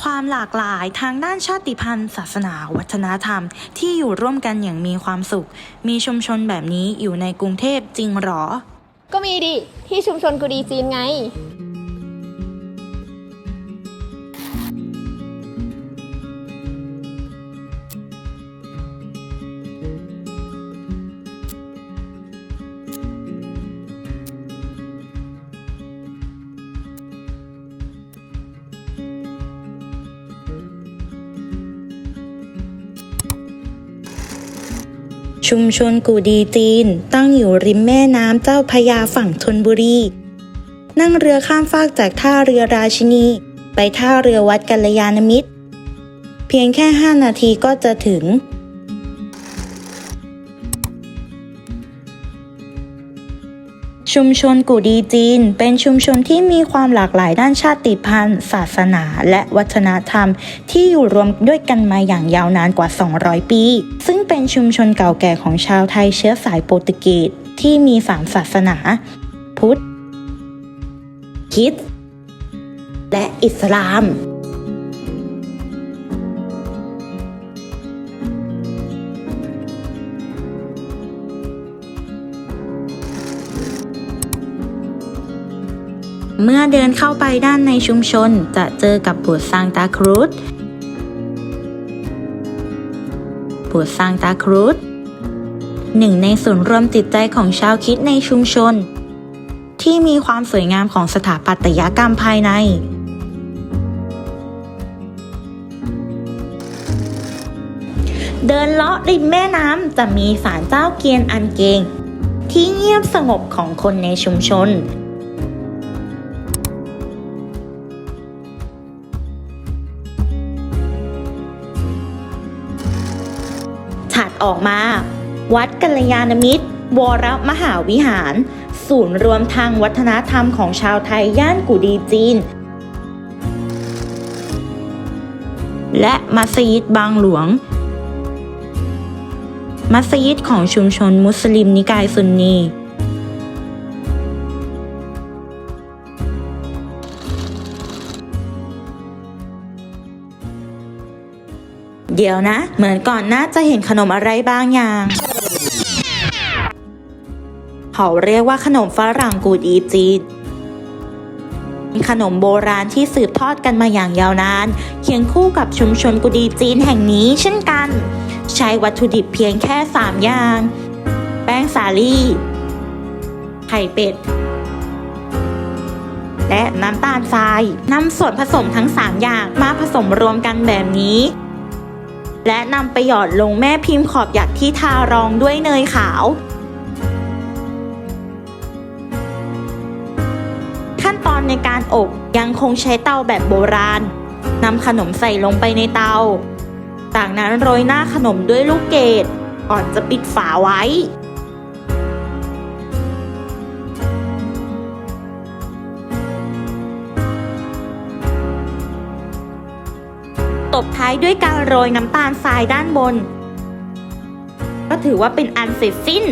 ความหลากหลายทางด้านชาติพันธุ์ ศาสนา วัฒนธรรม ที่อยู่ร่วมกันอย่างมีความสุข มีชุมชนแบบนี้อยู่ในกรุงเทพจริงหรอ ก็มีดิ ที่ชุมชนกูดีจีนไง ชุมชนกูดีจีน ตั้งอยู่ริมแม่น้ำเจ้าพยาฝั่งธนบุรี นั่งเรือข้ามฟากจากท่าเรือราชินี ไปท่าเรือวัดกัลยาณมิตร เพียงแค่ 5 นาทีก็จะถึง ชุมชนกูดีจีน เป็นชุมชนที่มีความหลากหลายด้านชาติพันธุ์ ศาสนา และวัฒนธรรม ที่อยู่รวมด้วยกันมาอย่างยาวนานกว่า 200 ปี ซึ่งเป็นชุมชนเก่าแก่ของชาวไทยเชื้อสายโปรตุเกสที่มีสามศาสนา พุทธคริสต์และอิสลาม เมื่อเดินเข้าไปด้านในชุมชน จะเจอกับโบสถ์ซานตาครูซโบสถ์ซานตาครูซหนึ่งในศูนย์รวมจิตใจของชาวคิดในชุมชน ที่มีความสวยงามของสถาปัตยกรรมภายใน เดินเลาะริมแม่น้ำจะมีศาลเจ้าเกียนอันเกง ที่เงียบสงบของคนในชุมชน ออกมา วัดกัลยาณมิตร วรมหาวิหาร ศูนย์รวมทางวัฒนธรรมของชาวไทยย่านกุดีจีน และมัสยิดบางหลวง มัสยิดของชุมชนมุสลิมนิกายซุนนี เดี๋ยวนะ เหมือนก่อนน่าจะเห็นขนมอะไรบางอย่างเขาเรียกว่าขนมฝรั่งกูดีจีนเป็นขนมโบราณที่สืบทอดกันมาอย่างยาวนาน เคียงคู่กับชุมชนกูดีจีนแห่งนี้เช่นกัน ใช้วัตถุดิบเพียงแค่ 3 อย่าง แป้งสาลี่ ไข่เป็ด และน้ำตาลทรายนำส่วนผสมทั้ง 3 อย่างมาผสมรวมกันแบบนี้ และนำไปหยอดลงแม่พิมพ์ขอบหยักที่ทารองด้วยเนยขาว ขั้นตอนในการอบยังคงใช้เตาแบบโบราณนำขนมใส่ลงไปในเตา จากนั้นโรยหน้าขนมด้วยลูกเกดก่อนจะปิดฝาไว้ บท้ายด้วยการโรยน้ำตาลทรายด้านบน ก็ถือว่าเป็นอันเสร็จสิ้น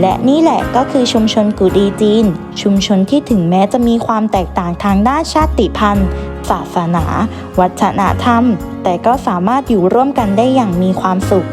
และนี่แหละก็คือชุมชนกูดีจีน ชุมชนที่ถึงแม้จะมีความแตกต่างทางด้านชาติพันธุ์ ศาสนา วัฒนธรรม แต่ก็สามารถอยู่ร่วมกันได้อย่างมีความสุข